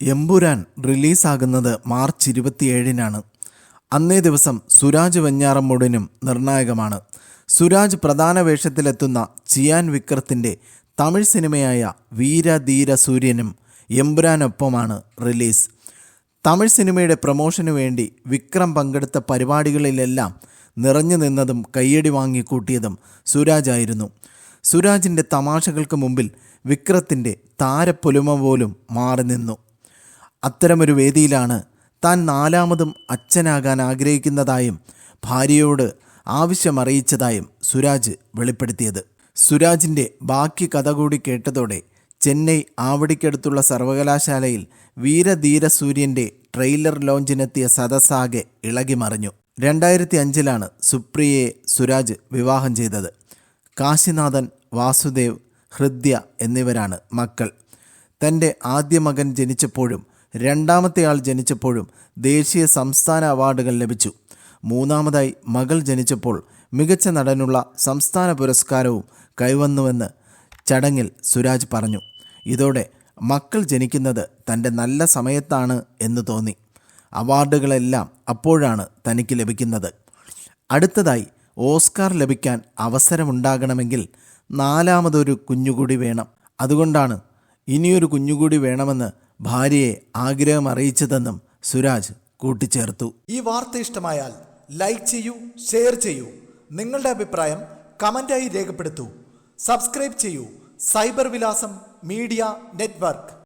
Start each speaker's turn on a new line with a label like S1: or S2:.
S1: Empuraan റിലീസാകുന്നത് March ഇരുപത്തിയേഴിനാണ്. അന്നേ ദിവസം സുരാജ് വെഞ്ഞാറമ്മൂടിനും നിർണായകമാണ്. സുരാജ് പ്രധാന വേഷത്തിലെത്തുന്ന ചിയാൻ വിക്രത്തിന്റെ തമിഴ് സിനിമയായ വീരധീര സൂര്യനും എമ്പുരാനൊപ്പമാണ് റിലീസ്. തമിഴ് സിനിമയുടെ പ്രൊമോഷനു വേണ്ടി വിക്രം പങ്കെടുത്ത പരിപാടികളിലെല്ലാം നിറഞ്ഞു നിന്നതും കയ്യടി വാങ്ങിക്കൂട്ടിയതും സുരാജായിരുന്നു. സുരാജിന്റെ തമാശകൾക്ക് മുമ്പിൽ വിക്രത്തിന്റെ താരപ്പൊലിമ പോലും മാറി നിന്നു. അത്തരമൊരു വേദിയിലാണ് താൻ നാലാമതും അച്ഛനാകാൻ ആഗ്രഹിക്കുന്നതായും ഭാര്യയോട് ആവശ്യമറിയിച്ചതായും സുരാജ് വെളിപ്പെടുത്തിയത്. സുരാജിന്റെ ബാക്കി കഥ കൂടി കേട്ടതോടെ ചെന്നൈ ആവടിക്കടുത്തുള്ള സർവകലാശാലയിൽ വീരധീര സൂര്യന്റെ ട്രെയിലർ ലോഞ്ചിനെത്തിയ സദസ്സാകെ ഇളകിമറിഞ്ഞു. രണ്ടായിരത്തി അഞ്ചിലാണ് സുപ്രിയയെ സുരാജ് വിവാഹം ചെയ്തത്. കാശിനാഥൻ വാസുദേവ് ഹൃദ്യ എന്നിവരാണ് മക്കൾ. തന്റെ ആദ്യ മകൻ ജനിച്ചപ്പോഴും രണ്ടാമത്തെ ആൾ ജനിച്ചപ്പോഴും ദേശീയ സംസ്ഥാന അവാർഡുകൾ ലഭിച്ചു. മൂന്നാമതായി മകൾ ജനിച്ചപ്പോൾ മികച്ച നടനുള്ള സംസ്ഥാന പുരസ്കാരവും കൈവന്നുവെന്ന് ചടങ്ങിൽ സുരാജ് പറഞ്ഞു. ഇതോടെ മക്കൾ ജനിക്കുന്നത് തന്റെ നല്ല സമയത്താണ് എന്ന് തോന്നി. അവാർഡുകളെല്ലാം അപ്പോഴാണ് തനിക്ക് ലഭിക്കുന്നത്. അടുത്തതായി ഓസ്കാർ ലഭിക്കാൻ അവസരമുണ്ടാകണമെങ്കിൽ നാലാമതൊരു കുഞ്ഞുകൂടി വേണം. അതുകൊണ്ടാണ് ഇനിയൊരു കുഞ്ഞുകൂടി വേണമെന്ന് ഭാര്യയെ ആഗ്രഹം അറിയിച്ചതെന്നും സുരാജ് കൂട്ടിച്ചേർത്തു.
S2: ഈ വാർത്ത ഇഷ്ടമായാൽ ലൈക്ക് ചെയ്യൂ ഷെയർ ചെയ്യൂ. നിങ്ങളുടെ അഭിപ്രായം കമന്റായി രേഖപ്പെടുത്തൂ. സബ്സ്ക്രൈബ് ചെയ്യൂ. സൈബർ വിലാസം മീഡിയ നെറ്റ്വർക്ക്.